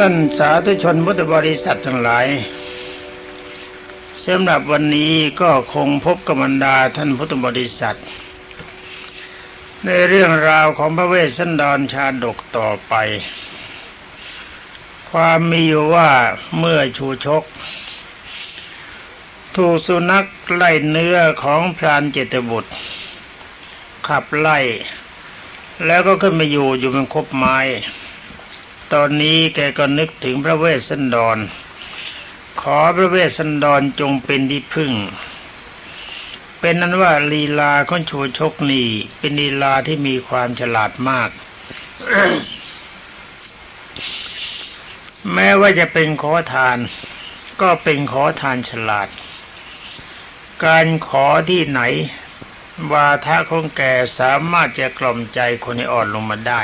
ท่านสาธุชนพุทธบริษัททั้งหลายสำหรับวันนี้ก็คงพบกับบรรดาท่านพุทธบริษัท ในเรื่องราวของพระเวสสันดรชาดกต่อไป ความมีอยู่ว่าเมื่อชูชก ถูกสุนัขไล่เนื้อของพรานเจตบุตร ขับไล่ แล้วก็ขึ้นมาอยู่อยู่เป็นคบไม้ ตอนนี้แกก็นึกถึงพระเวสสันดร ขอพระเวสสันดรจงเป็นที่พึ่ง เป็นนั้นว่าลีลาของชูชกนี่เป็นลีลาที่มีความฉลาดมาก แม้ว่าจะเป็นขอทาน ก็เป็นขอทานฉลาด การขอที่ไหน วาทะของแกสามารถจะกล่อมใจคนให้อ่อนลงมาได้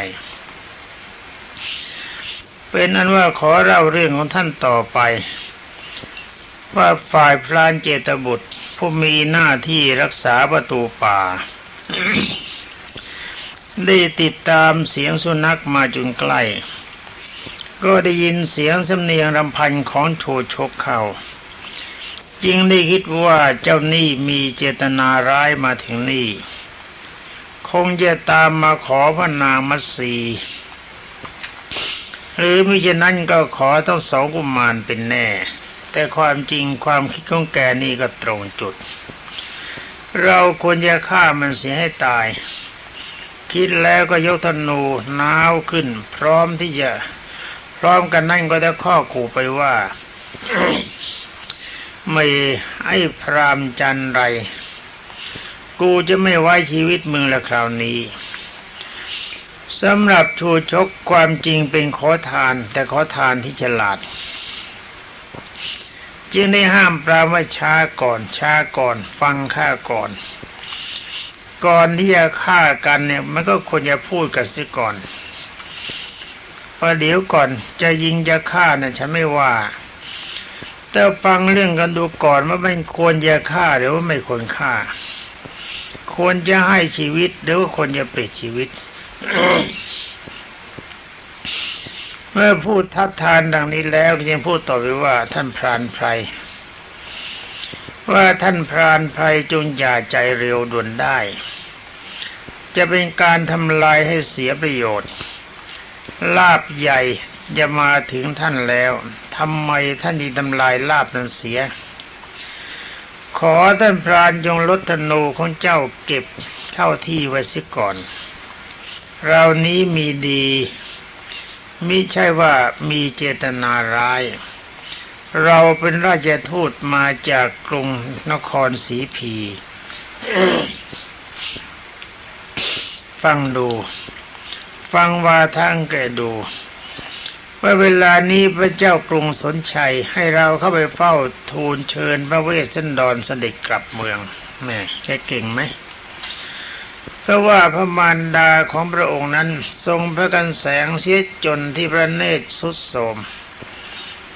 เป็นนั้นว่าขอเล่าเรื่องของท่านต่อไป ว่าฝ่ายพรานเจตบุตร ผู้มีหน้าที่รักษาประตูป่า ได้ติดตามเสียงสุนัขมาจนใกล้ ก็ได้ยินเสียงสำเนียงรำพันของโชชกเข้าจึงได้คิดว่าเจ้านี่มีเจตนาร้ายมาถึงนี่ คงจะตามมาขอพระนางมัสี หรือมิฉะนั้นก็ขอทั้งสองกุมารเป็นแน่ แต่ความจริงความคิดของแกนี่ก็ตรงจุด เราควรจะฆ่ามันเสียให้ตาย คิดแล้วก็ยกธนูน้าวขึ้น พร้อมที่จะพร้อมกันนั่นก็ได้ข้อขู่ไปว่าไม่ไอ้พรามจันไร กูจะไม่ไว้ชีวิตมึงละคราวนี้ สำหรับชูชกความจริงเป็นขอทาน แต่ขอทานที่ฉลาด จึงได้ห้ามปราว่าช้าก่อนช้าก่อน ฟังข้าก่อน ก่อนที่จะฆ่ากันเนี่ยมันก็ควรจะพูดกันซิก่อนประเดี๋ยวก่อนจะยิงจะฆ่านะ่ะฉันไม่ว่าแต่ฟังเรื่องกันดูก่อนว่ามันควรจะฆ่าหรือว่าไม่ควรฆ่า ควรจะให้ชีวิตหรือว่าควรจะปิดชีวิต เมื่อพูดทัดทานดังนี้แล้วยังพูดต่อไปว่าท่านพรานไพรว่าท่านพรานไพรจงอย่าใจเร็วด่วนได้ จะเป็นการทำลายให้เสียประโยชน์ ลาบใหญ่จะมาถึงท่านแล้วทำไมท่านจึงทำลายลาบนั้นเสีย ขอท่านพรานจงลดธนูของเจ้าเก็บเข้าที่ไว้สิก่อน เรานี้มีดีมิใช่ว่ามีเจตนาร้าย เราเป็นราชทูตมาจากกรุงนครศรีพี ฟังดู ฟังวาทางแกดู ว่าเวลานี้พระเจ้ากรุงสนชัยให้เราเข้าไปเฝ้าทูลเชิญพระเวสสันดรเสด็จกลับเมืองแม่แกเก่งไหม ราะว่าพระมารดาของพระองค์นั้นทรงพระกันแสงเสียจนที่พระเนตรสุดโทรม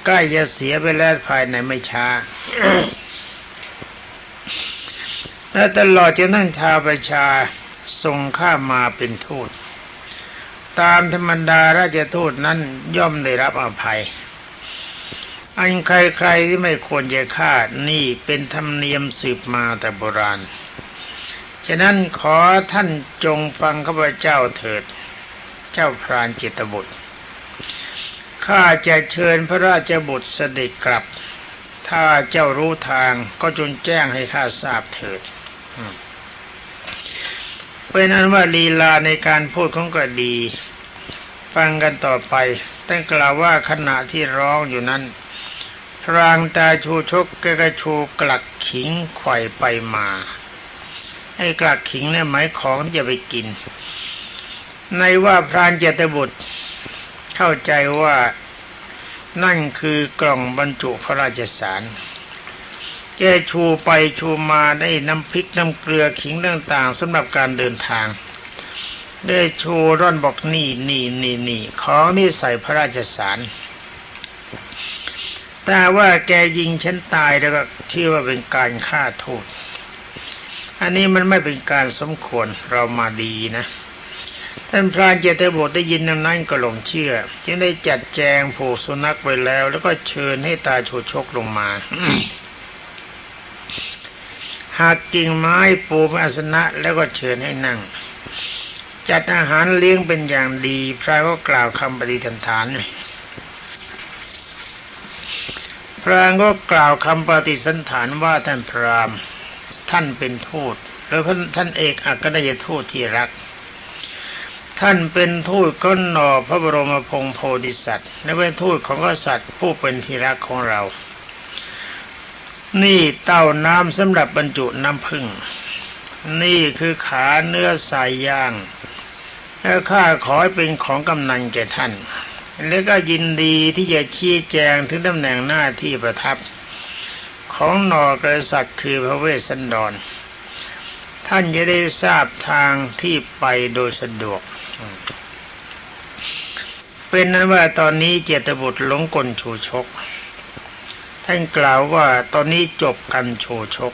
ใกล้จะเสียไปแล้วภายในไม่ช้าและตลอดจนทั้งชาวประชาทรงข้ามาเป็นทูตตามธรรมดาราชทูตนั้นย่อมได้รับอภัย อันใครๆที่ไม่ควรจะฆ่านี่เป็นธรรมเนียมสืบมาแต่โบราณ ฉะนั้นขอท่านจงฟังข้าพเจ้าเถิด เจ้าพรานจิตบุตร ข้าจะเชิญพระราชบุตรเสด็จกลับ ถ้าเจ้ารู้ทางก็จงแจ้งให้ข้าทราบเถิดเป็นนั้นว่าลีลาในการพูดของก็ดี ฟังกันต่อไปตั้งกล่าวว่าขณะที่ร้องอยู่นั้นพรางตาชูชกกก็ชูกลักขิงไขว่ไปมา ไอ้กลักขิงเนี่ยหมายของจะไปกิน ในว่าพรานเจตบุตร เข้าใจว่านั่นคือกล่องบรรจุพระราชสารแกชูไปชูมาได้น้ำพริกน้ำเกลือขิงต่างๆสำหรับการเดินทาง ได้ชูร่อนบอกนี่นี่นี่นี่ของนี่ใส่พระราชสารแต่ว่าแกยิงฉันตายแล้วก็เชื่อว่าเป็นการฆ่าโทษ อันนี้มันไม่เป็นการสมควรเรามาดีนะท่านพรานเจตบุตรได้ยินดังนั้นก็หลงเชื่อ จึงได้จัดแจงผูกสุนัขไว้แล้ว แล้วก็เชิญให้ตาโชชกลงมาหากกิ่งไม้ปูเป็นอาสนะแล้วก็เชิญให้นั่ง จัดอาหารเลี้ยงเป็นอย่างดีพระก็กล่าวคำปฏิทันฐานพระก็กล่าวคำปฏิสันฐานว่าท่านพราหมณ์ ท่านเป็นทูตหรือท่านเอกอัครราชทูตที่รัก ท่านเป็นทูตก้นหนอพระบรมพงศ์โพธิสัตว์และเป็นทูตของกษัตริย์ผู้เป็นที่รักของเรา นี่เต้าน้ำสำหรับบรรจุน้ำผึ้งนี่คือขาเนื้อสายย่าง แล้วข้าขอให้เป็นของกำนันแก่ท่าน และก็ยินดีที่จะชี้แจงถึงตำแหน่งหน้าที่ประทับ ของหนอกษัตริย์คือพระเวสสันดร ท่านจะได้ทราบทางที่ไปโดยสะดวก เป็นนั้นว่าตอนนี้เจตบุตรหลงกลชูชก ท่านกล่าวว่าตอนนี้จบกันโชชก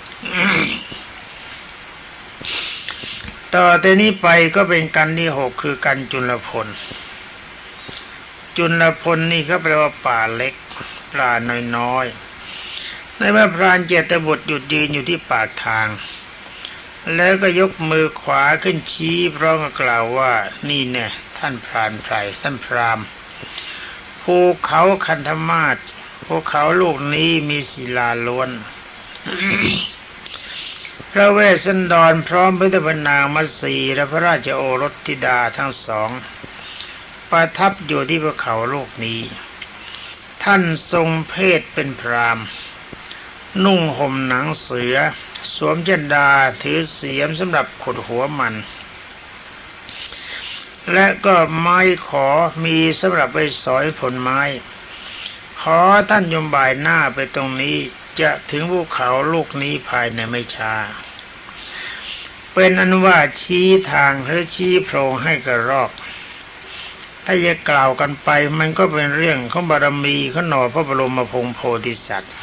ต่อแต่นี้ไปก็เป็นกันที่หกคือกันจุลพล จุลพลนี่ก็แปลว่าป่าเล็กปลาน้อยๆ ในเมื่อพรานเจตบุตรหยุดยืนอยู่ที่ปากทาง แล้วก็ยกมือขวาขึ้นชี้พร้อมกับกล่าวว่านี่แน่ท่านพรานไพรท่านพรามภูเขาคันธมาศภูเขาลูกนี้มีศิลาล้วน พระเวสสันดรพร้อมพิธพนางมัสีและพระราชโอรสธิดาทั้งสอง ประทับอยู่ที่ภูเขาลูกนี้ ท่านทรงเพศเป็นพราม นุ่งห่มหนังเสือ สวมเจนดาถือเสียมสำหรับขดหัวมัน และก็ไม้ขอมีสำหรับไปสอยผลไม้ ขอท่านยมบ่ายหน้าไปตรงนี้จะถึงภูเขาลูกนี้ภายในไม่ช้าเป็นอนุว่าชี้ทางหรือชี้โพรงให้กระรอก ถ้าจะกล่าวกันไปมันก็เป็นเรื่องของบารมีขนอพระบรมพงศ์โพธิสัตว์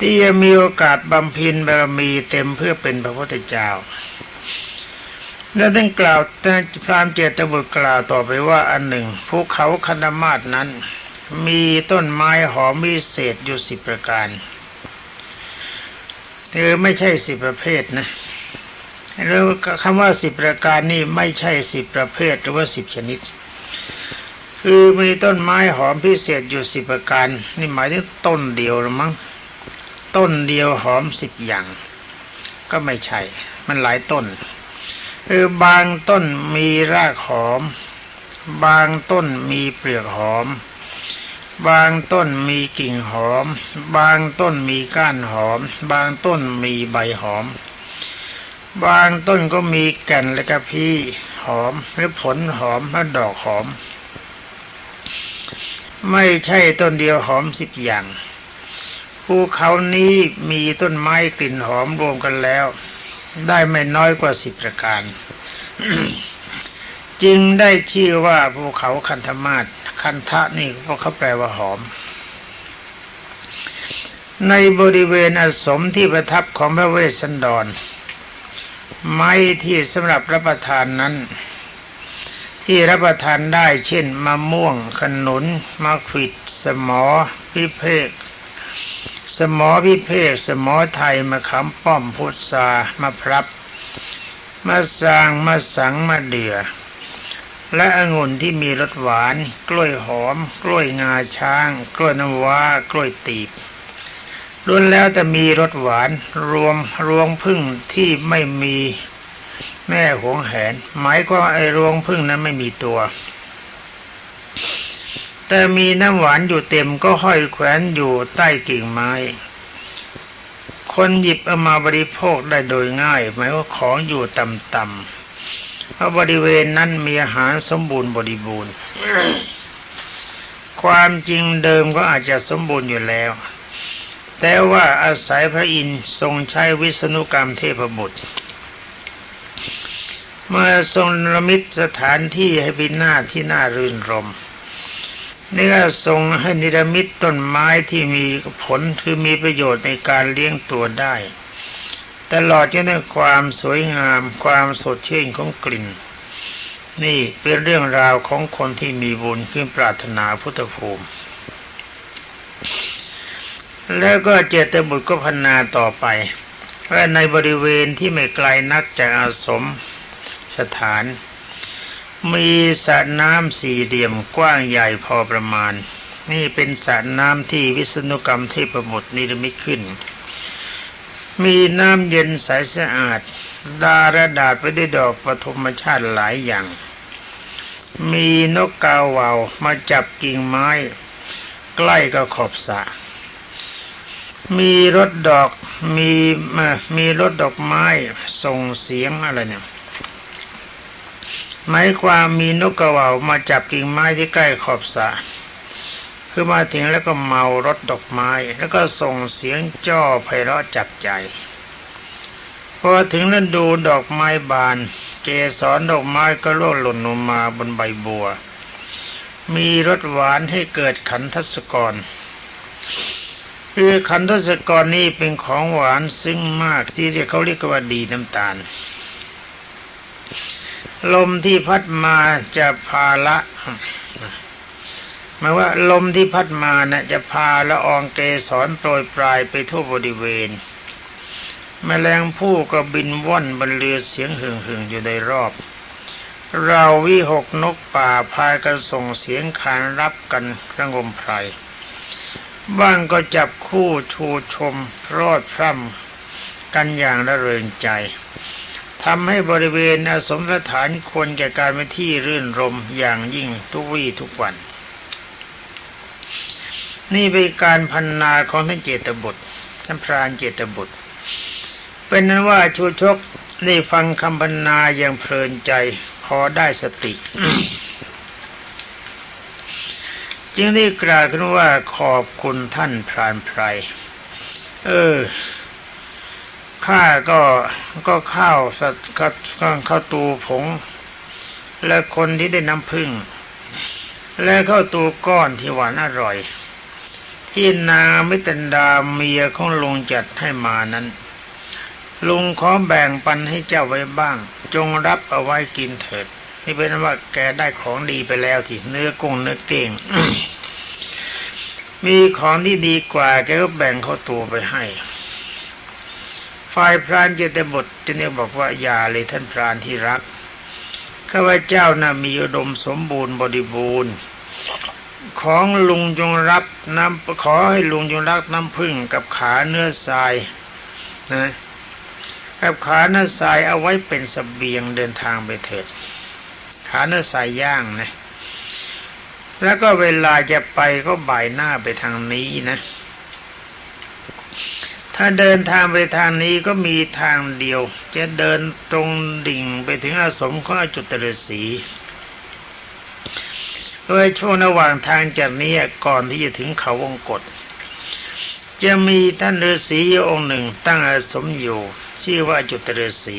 ที่จะมีโอกาสบำเพ็ญบารมีเต็มเพื่อเป็นพระพุทธเจ้าแล้วท่านกล่าวท่านพรามเจตบุตรกล่าวต่อไปว่าอันหนึ่งภูเขาคันธมาศนั้น มีต้นไม้หอมวิเศษอยู่สิบประการเธอไม่ใช่สิบประเภทนะแล้วคำว่าสิบประการนี่ไม่ใช่สิบประเภทหรือว่าสิบชนิด คือมีต้นไม้หอมพิเศษอยู่สิบประการ นี่หมายถึงต้นเดียวหรือมั้ง ต้นเดียวหอมสิบอย่าง ก็ไม่ใช่ มันหลายต้นคือบางต้นมีรากหอม บางต้นมีเปลือกหอม บางต้นมีกิ่งหอม บางต้นมีก้านหอม บางต้นมีใบหอม บางต้นก็มีแก่นและกระพี้หอมหรือผลหอมและดอกหอม ไม่ใช่ต้นเดียวหอมสิบอย่าง ภูเขานี้มีต้นไม้กลิ่นหอมรวมกันแล้ว ได้ไม่น้อยกว่าสิบประการ จึงได้ชื่อว่าภูเขาคันธมาศคันทะนี่เพราะเขาแปลว่าหอม ในบริเวณอสมที่ประทับของพระเวสสันดร ไม้ที่สำหรับรับประทานนั้น ที่รับประทานได้เช่นมะม่วง ขนุนมะขิด สมอ พิเพก สมอพิเพกสมอไทยมะขามป้อมพุทรามะพรับมะสางมะสังมะเดือ และองุ่นที่มีรสหวาน กล้วยหอม กล้วยงาช้าง กล้วยน้ำว้ากล้วยตีบล้วนแล้วแต่มีรสหวานรวมรวงพึ่งที่ไม่มีแม่หวงแหน หมายความว่าไอ้รวงพึ่งนั้นไม่มีตัว แต่มีน้ำหวานอยู่เต็มก็ห้อยแขวนอยู่ใต้กิ่งไม้ คนหยิบเอามาบริโภคได้โดยง่ายหมายว่าของอยู่ต่ำๆเพราะบริเวณนั้นมีอาหารสมบูรณ์บริบูรณ์ ความจริงเดิมก็อาจจะสมบูรณ์อยู่แล้ว แต่ว่าอาศัยพระอินทร์ทรงใช้วิษณุกรรมเทพบุตรเมื่อทรงระมิตสถานที่ให้เป็นหน้าที่น่ารื่นรมย์ นี่ก็ทรงให้นิรมิตต้นไม้ที่มีผลคือมีประโยชน์ในการเลี้ยงตัวได้ ตลอดจนถึงความสวยงาม ความสดชื่นของกลิ่น นี่เป็นเรื่องราวของคนที่มีบุญขึ้นปรารถนาพุทธภูมิ แล้วก็เจตบุตรก็พันนาต่อไปว่าในบริเวณที่ไม่ไกลนักจากอาสมสถาน มีสระน้ำสี่เหลี่ยมกว้างใหญ่พอประมาณ นี่เป็นสระน้ำที่วิษณุกรรมเทพบุตรนิรมิตขึ้น มีน้ำเย็นใสสะอาด ดาระดาษไปด้วยดอกปฐมชาติหลายอย่าง มีนกกาวาวมาจับกิ่งไม้ ใกล้กับขอบสระมีรถดอกมีมีรถดอกไม้ส่งเสียงอะไรเนี่ย หมายความมีนกกระว่ามาจับกิ่งไม้ที่ใกล้ขอบสระคือมาถึงแล้วก็เมารถดอกไม้ แล้วก็ส่งเสียงจ้อไพเราะจับใจพอถึงฤดูดอกไม้บาน เกสรดอกไม้ก็ร่วงหล่นลงมาบนใบบัว มีรสหวานให้เกิดขันทศกรคือขันทศกรนี่เป็นของหวานซึ้งมากที่เรียกเขาเรียกว่าดีน้ำตาล ลมที่พัดมาจะพาละหมายว่าลมที่พัดมานะ่ะจะพาละอองเกสรโปรยปลายไปทั่วบริเวณ แมลงผู้ก็บินว่อนบนเรือเสียงหึ่งหึ่งอยู่ในรอบ เราวิหกนกป่าพายกันส่งเสียงขานรับกันระงมไพรบ้างก็จับคู่ชูชมรอดพร่ำกันอย่างระเริงใจ ทำให้บริเวณอาสมสถานควรแก่การเป็นที่รื่นรมอย่างยิ่งทุกวี่ทุกวัน นี่เป็นการพันนาของท่านเจตบุตรท่านพรานเจตบุตร เป็นนั้นว่าชูชกได้ฟังคำพันนาอย่างเพลินใจพอได้สติ จึงได้กล่าวขึ้นว่าขอบคุณท่านพรานไพรเออ ข้าก็ก็ข้าวสัตว์ข้าวข้าวตูผง และคนที่ได้น้ำผึ้งและข้าวตูก้อนที่หวานอร่อย ที่นามิตันดาเมียของลุงจัดให้มานั้น ลุงขอแบ่งปันให้เจ้าไว้บ้าง จงรับเอาไว้กินเถิด นี่เป็นว่าแกได้ของดีไปแล้วสิเนื้อกุ้งเนื้อเก่งมีของที่ดีกว่าแกก็แบ่งข้าตัวไปให้ ฝ่ายพรานเจตบทจะเนี่ยบอกว่าอย่าเลยท่านพรานที่รักข้าพเจ้านะ่ะมีอุดมสมบูรณ์บริบูรณ์ ของลุงจงรับน้ำขอให้ลุงจงรับน้ำพึ่งกับขาเนื้อทรายนะกับขาเนื้อทรายเอาไว้เป็นสเสบียงเดินทางไปเถิด ขาเนื้อทรายย่างนะแล้วก็เวลาจะไปก็บ่ายหน้าไปทางนี้นะ ถ้าเดินทางไปทางนี้ก็มีทางเดียว จะเดินตรงดิ่งไปถึงอาสมของอจุตฤษีโดยช่วงระหว่างทางจากนี้ก่อนที่จะถึงเขาวงกฏจะมีท่านฤาษีองค์หนึ่งตั้งอาสมอยู่ ชื่อว่าจุตฤษี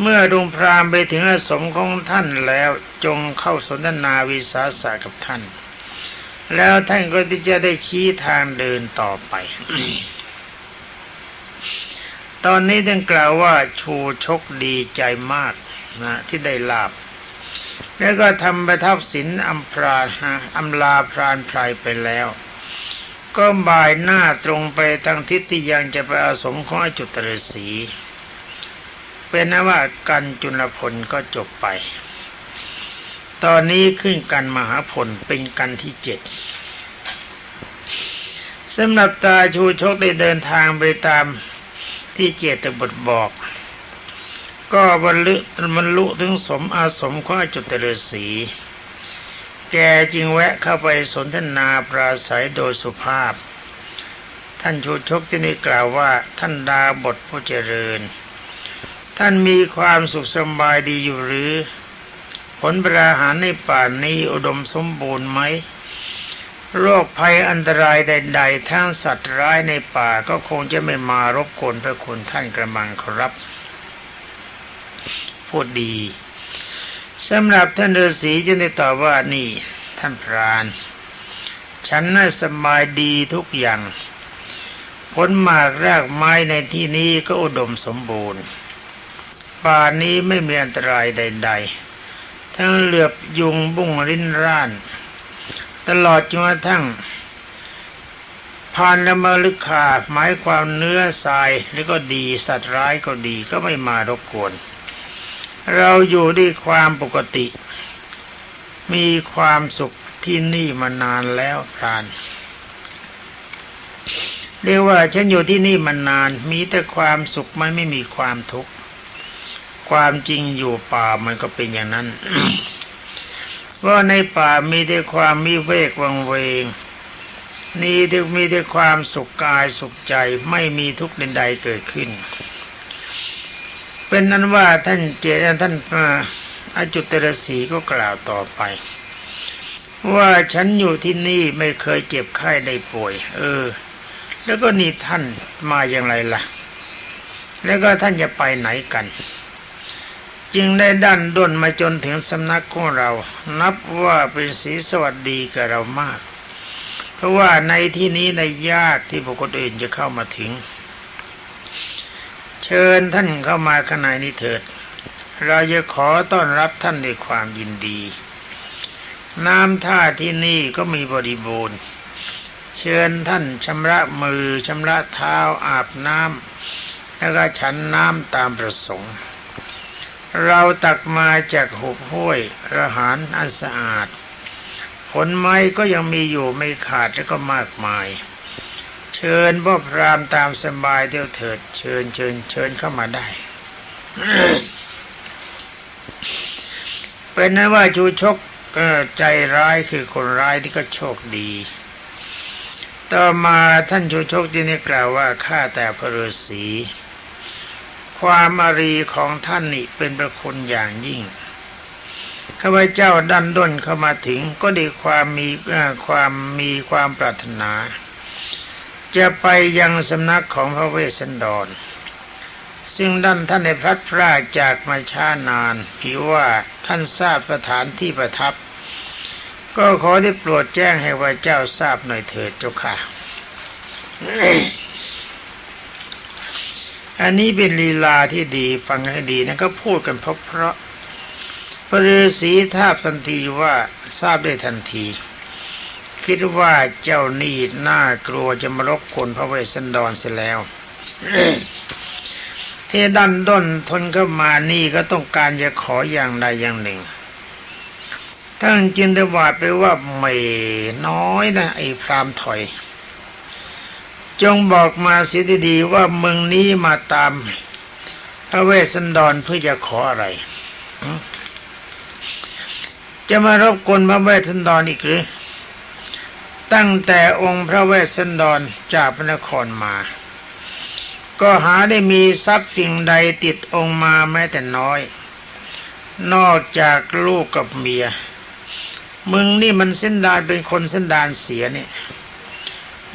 เมื่อดวงพรามไปถึงอาสมของท่านแล้วจงเข้าสนทนาวิสาสะกับท่าน แล้วท่านก็จะได้ชี้ทางเดินต่อไป ตอนนี้ท่านกล่าวว่าชูชกดีใจมากนะที่ได้ลาบ แล้วก็ทำประทับศิลอัมพราอัมลาพรานไพรไปแล้ว ก็บ่ายหน้าตรงไปทางทิศที่ยังจะไปอาสมของอจุตรศรีเป็นนะว่ากันจุลพลก็จบไป ตอนนี้ขึ้นกันมหาพลเป็นกันที่เจ็ดสำหรับตาชูชกได้เดินทางไปตาม ที่เจตบทบอก ก็บรรลุบรรลุถึงสมอาสมของอจุตฤษีแกจึงแวะเข้าไปสนทนาปราศัยโดยสุภาพ ท่านชูชกที่นี่กล่าวว่าท่านดาบทผู้เจริญ ท่านมีความสุขสบายดีอยู่หรือ ผลปราหารในป่านนี้อุดมสมบูรณ์ไหม โรคภัยอันตรายใด ๆ ทั้งสัตว์ร้ายในป่าก็คงจะไม่มารบกวนพระคุณท่านกระมังครับพูดดีสำหรับท่านฤาษีจึงได้ตอบว่านี่ ท่านพราน ฉันน่าสบายดีทุกอย่างผลหมากรากไม้ในที่นี้ก็อุดมสมบูรณ์ ป่านี้ไม่มีอันตรายใด ๆ ทั้งเหลือบยุงบุ้งริ้นร่าน ตลอดจนกระทั่งพานละมลึกขาหมายความเนื้อทรายแล้วก็ดีสัตว์ร้ายก็ดีก็ไม่มารบกวน เราอยู่ด้วยความปกติ มีความสุขที่นี่มานานแล้วพราน เรียกว่าฉันอยู่ที่นี่มานาน มีแต่ความสุขมันไม่มีความทุกข์ความจริงอยู่ป่ามันก็เป็นอย่างนั้น ว่าในป่ามีแต่ความมีเวกวังเวงนี่ที่มีแต่ความสุขกายสุขใจไม่มีทุกข์ใดๆเกิดขึ้น เป็นนั้นว่าท่านเจท่านอาจุตรศีก็กล่าวต่อไป ว่าฉันอยู่ที่นี่ไม่เคยเจ็บไข้ได้ป่วย เออ แล้วก็นี่ท่านมาอย่างไรล่ะ แล้วก็ท่านจะไปไหนกัน จึงได้ดันด้นมาจนถึงสำนักของเรา นับว่าเป็นสีสวัสดีกับเรามาก เพราะว่าในที่นี้ในยากที่บุคคลอื่นจะเข้ามาถึง เชิญท่านเข้ามาข้างในนี้เถิด เราจะขอต้อนรับท่านด้วยความยินดี น้ำท่าที่นี่ก็มีบริบูรณ์ เชิญท่านชำระมือชำระเท้าอาบน้ำแล้วก็ฉันน้ำตามประสงค์ เราตักมาจากหุบห้วยระหารอันสะอาด ผลไม้ก็ยังมีอยู่ไม่ขาดแล้วก็มากมาย เชิญพ่อพรามตามสบายเที่ยวเถิด เชิญเชิญเชิญเข้ามาได้เป็นนั้นว่าชูชกใจร้ายคือคนร้ายที่ก็โชคดี ต่อมาท่านชูชกที่นี่กล่าวว่าข้าแต่พระฤาษี ความอารีของท่านนี่เป็นประคุณอย่างยิ่งข้าพเจ้าดันด้นเข้ามาถึงก็ได้ความมีความมีความปรารถนา จะไปยังสำนักของพระเวสสันดร ซึ่งดันท่านในพลัดพรากจากมาช้านานผิวว่าท่านทราบสถานที่ประทับ ก็ขอได้โปรดแจ้งให้ว่าเจ้าทราบหน่อยเถิดเจ้าค่ะ อันนี้เป็นลีลาที่ดีฟังให้ดีนะก็พูดกันเพราะเพราะพระฤาษีทราบทันทีว่าทราบได้ทันที คิดว่าเจ้านี่น่ากลัวจะมารบกวนพระเวสสันดรเสียแล้วเทดันด้นทนเข้ามานี่ก็ต้องการจะขออย่างใดอย่างหนึ่งท่านจินตวาดไปว่าไม่น้อยนะไอ้พรามถอย จงบอกมาเสียดีๆว่าเมืองนี้มาตามพระเวสสันดรเพื่อจะขออะไร จะมารบกวนพระเวสสันดรอีกหรือ ตั้งแต่องค์พระเวสสันดรจากพระนครมา ก็หาได้มีทรัพย์สิ่งใดติดองค์มาแม้แต่น้อย นอกจากลูกกับเมีย มึงนี่มันเส้นดานเป็นคนเส้นดานเสียเนี่ย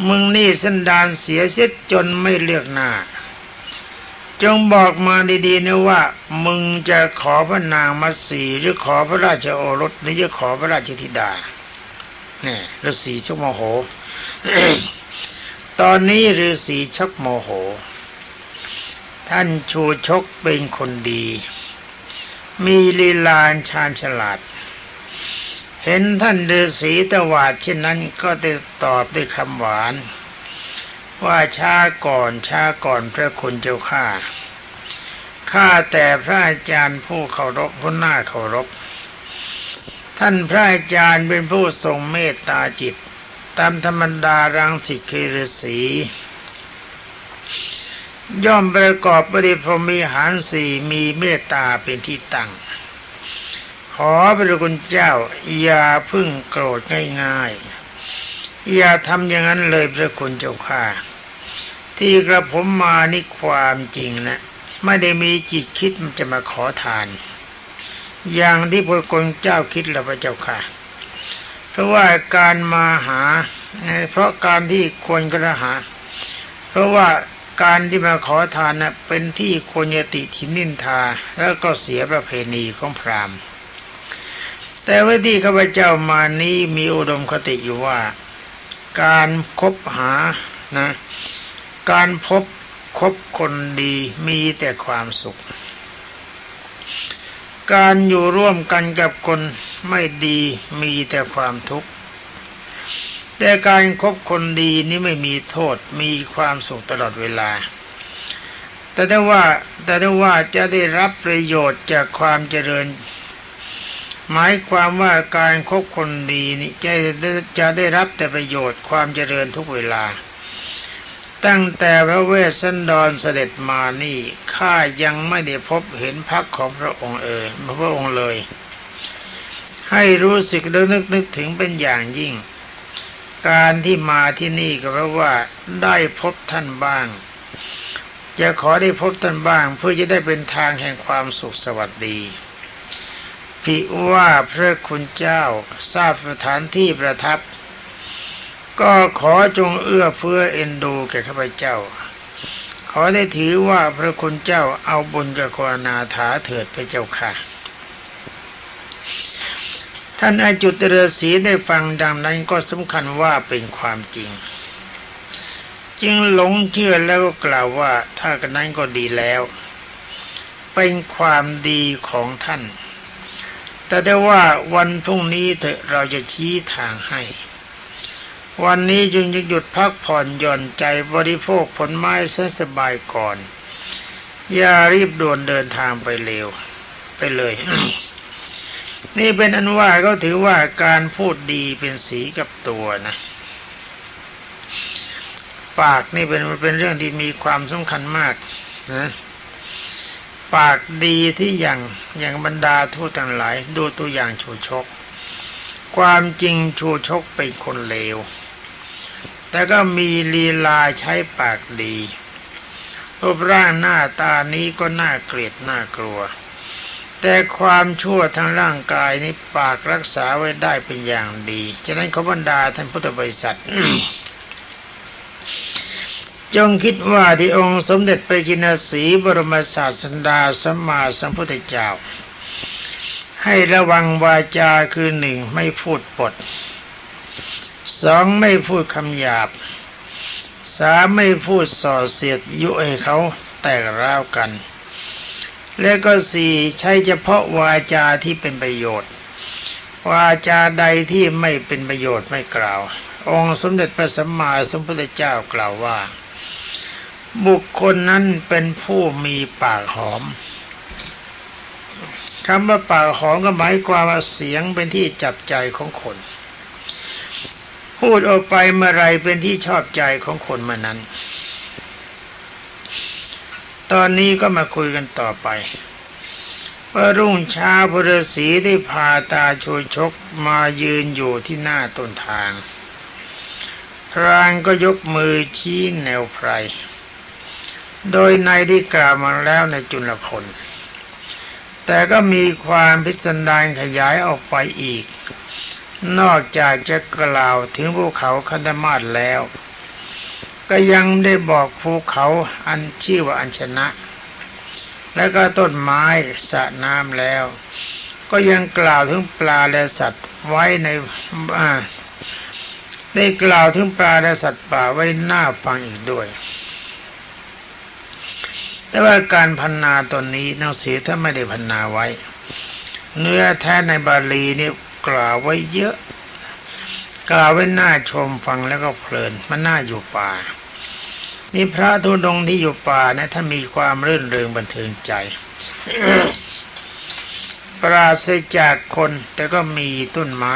มึงนี่ส้นดานเสียเสียจนไม่เลือกหน้า จงบอกมาดีๆนะว่า มึงจะขอพระนางมาสีหรือขอพระราชโอรสหรือจะขอพระราชธิดาเนี่ยฤาษีชกโมโห ตอนนี้ฤาษีชกโมโห ท่านชูชกเป็นคนดี มีลีลานชาญฉลาด เห็นท่านฤาษีตวาดเช่นนั้นก็ได้ตอบด้วยคำหวาน ว่าช้าก่อนช้าก่อนพระคุณเจ้าข้าข้าแต่พระอาจารย์ผู้เคารพผู้น่าเคารพ ท่านพระอาจารย์เป็นผู้ทรงเมตตาจิต ตามธรรมดารังสิกฤาษีย่อมประกอบปฏิพรมีหารสี่มีเมตตาเป็นที่ตั้ง อพระคุณเจ้าอย่าพึ่งโกรธง่ายๆอย่าทำอย่างนั้นเลยพระคุณเจ้าค่ะ ที่กระผมมานี่ความจริงนะไม่ได้มีจิตคิดมันจะมาขอทาน อย่างที่พระคุณเจ้าคิดแล้วพระเจ้าค่ะ เพราะว่าการมาหา เพราะการที่ควรกระหา เพราะว่าการที่มาขอทานนะเป็นที่ควรยติทินินทา แล้วก็เสียประเพณีของพราหมณ์ แต่ว่าที่ข้าพเจ้ามานี้มีอุดมคติอยู่ว่า การคบหานะ การพบคบคนดีมีแต่ความสุข การอยู่ร่วมกันกับคนไม่ดีมีแต่ความทุกข์ แต่การครบคนดีนี่ไม่มีโทษมีความสุขตลอดเวลา แต่ถ้าว่าแต่ถ้าว่าจะได้รับประโยชน์จากความเจริญ หมายความว่าการคบคนดีนี่จะจะได้รับแต่ประโยชน์ความเจริญทุกเวลา ตั้งแต่พระเวสสันดรเสด็จมานี่ข้ายังไม่ได้พบเห็นพักของพระองค์เอ่ยพระองค์เลย ให้รู้สึกแล้วนึกนึกถึงเป็นอย่างยิ่ง การที่มาที่นี่ก็เพราะว่าได้พบท่านบ้างจะขอได้พบท่านบ้างเพื่อจะได้เป็นทางแห่งความสุขสวัสดีิว่าพระคุณเจ้าทราบสถานที่ประทับ ก็ขอจงเอื้อเฟื้อเอ็นดูแก่ข้าพเจ้า ขอได้ถือว่าพระคุณเจ้าเอาบุญกับควานาถาเถิดพระเจ้าค่ะ ท่านอาจุตเรศีได้ฟังดังนั้นก็สำคัญว่าเป็นความจริง จึงหลงเชื่อแล้วก็กล่าวว่าถ้ากันนั้นก็ดีแล้ว เป็นความดีของท่าน แต่ได้ว่าวันพรุ่งนี้เถอะเราจะชี้ทางให้ วันนี้จึงจะหยุดพักผ่อนหย่อนใจบริโภคผลไม้เสียสบายก่อน อย่ารีบด่วนเดินทางไปเร็ว ไปเลย นี่เป็นอันว่าก็ถือว่าการพูดดีเป็นสีกับตัวนะปากนี่เป็นเป็นเรื่องที่มีความสำคัญมากนะ ปากดีที่อย่างอย่างบรรดาทูตทั้งหลาย ดูตัวอย่างชูชก ความจริงชูชกเป็นคนเลว แต่ก็มีลีลาใช้ปากดีรูปร่างหน้าตานี้ก็น่าเกลียดน่ากลัว แต่ความชั่วทางร่างกายนี้ปากรักษาไว้ได้เป็นอย่างดี ฉะนั้นขบรรดาท่านพุทธบริษัท จงคิดว่าที่องค์สมเด็จไปกินสีบรมศาสดาสัมมาสัมพุทธเจ้า ให้ระวังวาจาคือหนึ่งไม่พูดปดสองไม่พูดคำหยาบสามไม่พูดส่อเสียดยุให้เขาแตกร้าวกัน และก็สี่ใช้เฉพาะวาจาที่เป็นประโยชน์ วาจาใดที่ไม่เป็นประโยชน์ไม่กล่าว องค์สมเด็จพระสัมมาสัมพุทธเจ้ากล่าวว่า บุคคลนั้นเป็นผู้มีปากหอมคำว่าปากหอมก็หมายความว่าเสียงเป็นที่จับใจของคน พูดออกไปเมื่อไรเป็นที่ชอบใจของคนมื่อนั้น ตอนนี้ก็มาคุยกันต่อไปว่ารุ่งเช้าพระฤาษีได้พาตาโชยชกมายืนอยู่ที่หน้าต้นทางพรางก็ยกมือชี้แนวไพร โดยในที่กล่าวมาแล้วในจุลพล แต่ก็มีความพิสดารขยายออกไปอีก นอกจากจะกล่าวถึงภูเขาคันธมาศแล้ว ก็ยังได้บอกภูเขาอันชื่อว่าอัญชนะ แล้วก็ต้นไม้สระน้ำแล้ว ก็ยังกล่าวถึงปลาและสัตว์ไว้ในได้กล่าวถึงปลาและสัตว์ป่าไว้หน้าฟังอีกด้วย แต่ว่าการพันนาตนนี้หนังสือถ้าไม่ได้พันนาไว้ เนื้อแท้ในบาลีนี่กล่าวไว้เยอะ กล่าวไว้น่าชมฟังแล้วก็เพลินมันน่าอยู่ป่า นี่พระธุดงที่อยู่ป่านะท่ามีความรื่นเริงบันเทิงใจ ปราศจากคนแต่ก็มีต้นไม้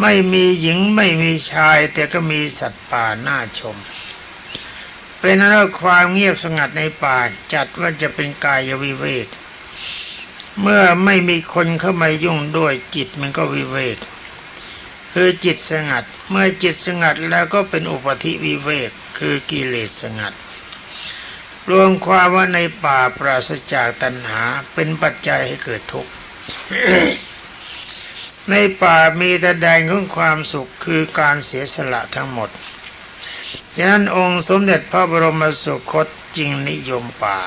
ไม่มีหญิงไม่มีชาย แต่ก็มีสัตว์ป่าน่าชม เป็นนั้นว่าความเงียบสงัดในป่าจัดว่าจะเป็นกายวิเวกเมื่อไม่มีคนเข้ามายุ่งด้วยจิตมันก็วิเวกคือจิตสงัด เมื่อจิตสงัดแล้วก็เป็นอุปธิวิเวกคือกิเลสสงัด รวมความว่าในป่าปราศจากตัณหาเป็นปัจจัยให้เกิดทุกข์ในป่ามีแต่แดงของความสุขคือการเสียสละทั้งหมด ฉะนั้นองค์สมเด็จพระบรมสุคตจึงนิยมป่า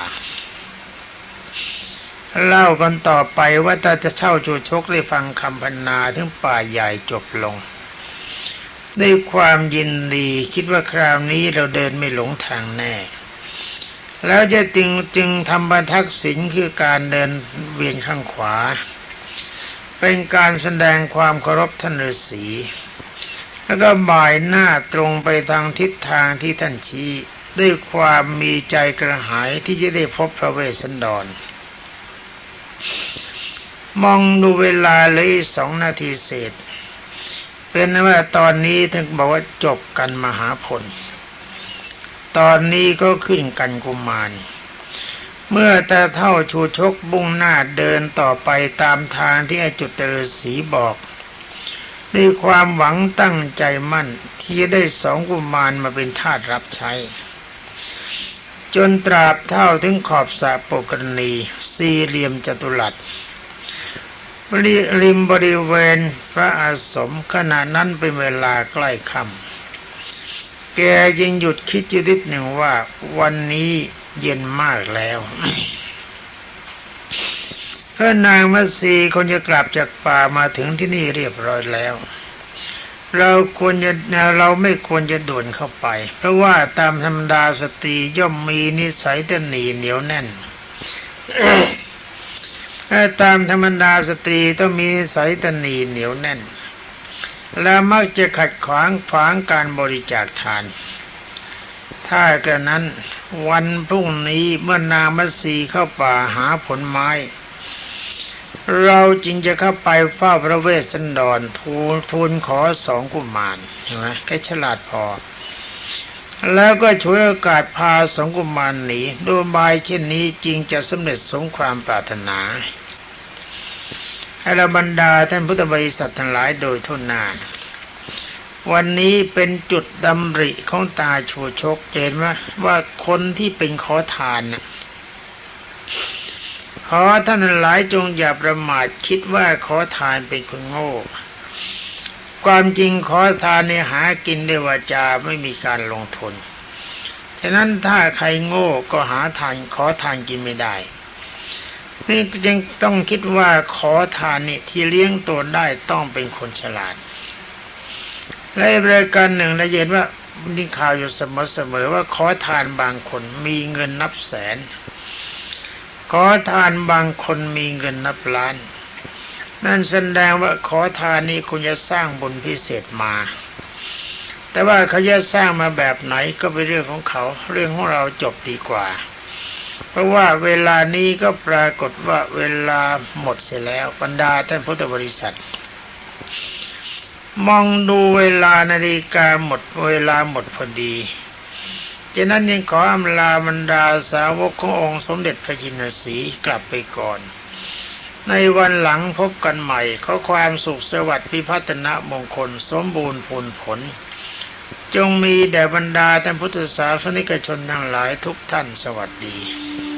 เล่ากันต่อไปว่าถ้าจะเช่าจูชกได้ฟังคำพรรณนาถึงป่าใหญ่จบลง ด้วยความยินดีคิดว่าคราวนี้เราเดินไม่หลงทางแน่ แล้วจะจึงจึงทำบรรทักษิณคือการเดินเวียนข้างขวา เป็นการแสดงความเคารพท่านฤาษี แล้วก็บ่ายหน้าตรงไปทางทิศทางที่ท่านชี้ ด้วยความมีใจกระหายที่จะได้พบพระเวสสันดร มองดูเวลาเลยสองนาทีเศษ เป็นว่าตอนนี้ถึงบอกว่าจบกันมหาผล ตอนนี้ก็ขึ้นกันกุมาร เมื่อแต่เท่าชูชกบุ้งหน้าเดินต่อไปตามทางที่อจุตฤาษีบอก ด้วยความหวังตั้งใจมั่น ที่จะได้สองกุมารมาเป็นทาสรับใช้ จนตราบเท่าถึงขอบสระปกรณีสี่เหลี่ยมจัตุรัสบริริมบริเวณพระอาสมขณะนั้นเป็นเวลาใกล้ค่ำแกยังหยุดคิดอยู่นิดหนึ่งว่าวันนี้เย็นมากแล้ว เพื่อนางมัตสีคนจะกลับจากป่ามาถึงที่นี่เรียบร้อยแล้ว เราควรจะเราไม่ควรจะด่วนเข้าไป เพราะว่าตามธรรมดาสตรีย่อมมีนิสัยตนหนีเหนียวแน่นาตามธรรมดาสตรีต้องมีนิสัยตนหนีเหนียวแน่น และมักจะขัดขวางขวางการบริจาคทานถ้ากระนั้นวันพรุ่งนี้เมื่อนางมัตสีเข้าป่าหาผลไม้ เราจึงจะเข้าไปเฝ้าพระเวสสันดรทูลทูลขอสองกุมารเห็นไหมแกฉลาดพอ แล้วก็ช่วยโอกาสพาสองกุมารหนีโดยบายเช่นนี้จึงจะสำเร็จสงความปรารถนาให้เราบรรดาท่านพุทธบริษัททั้งหลายโดยทุนน้าวันนี้เป็นจุดดำริของตาชูชกเจนว่าว่าคนที่เป็นขอทานน่ะ ขอท่านหลายจงอย่าประมาทคิดว่าขอทานเป็นคนโง่ ความจริงขอทานเนี่ยหากินด้วยวาจาไม่มีการลงทุนฉะนั้นถ้าใครโง่ก็หาทานขอทานกินไม่ได้ นี่จึงต้องคิดว่าขอทานนี่ที่เลี้ยงตัวได้ต้องเป็นคนฉลาดและอีกรายการหนึ่งเราเห็นว่านี่ข่าวอยู่เสมอๆว่าขอทานบางคนมีเงินนับแสน ขอทานบางคนมีเงินนับล้าน นั่นแสดงว่าขอทานนี้คุณจะสร้างบุญพิเศษมา แต่ว่าเขาจะสร้างมาแบบไหนก็เป็นเรื่องของเขา เรื่องของเราจบดีกว่า เพราะว่าเวลานี้ก็ปรากฏว่าเวลาหมดเสียแล้วบรรดาท่านพุทธบริษัท มองดูเวลานาฬิกาหมดเวลาหมดพอดี จากนั้นยังขออำลาบรรดาสาวกขององค์สมเด็จพระจินสีกลับไปก่อน ในวันหลังพบกันใหม่ ขอความสุขสวัสดิ์พิพัฒนมงคลสมบูรณ์ผลผล จงมีแด่บรรดาท่านพุทธศาสนิกชนทั้งหลายทุกท่านสวัสดี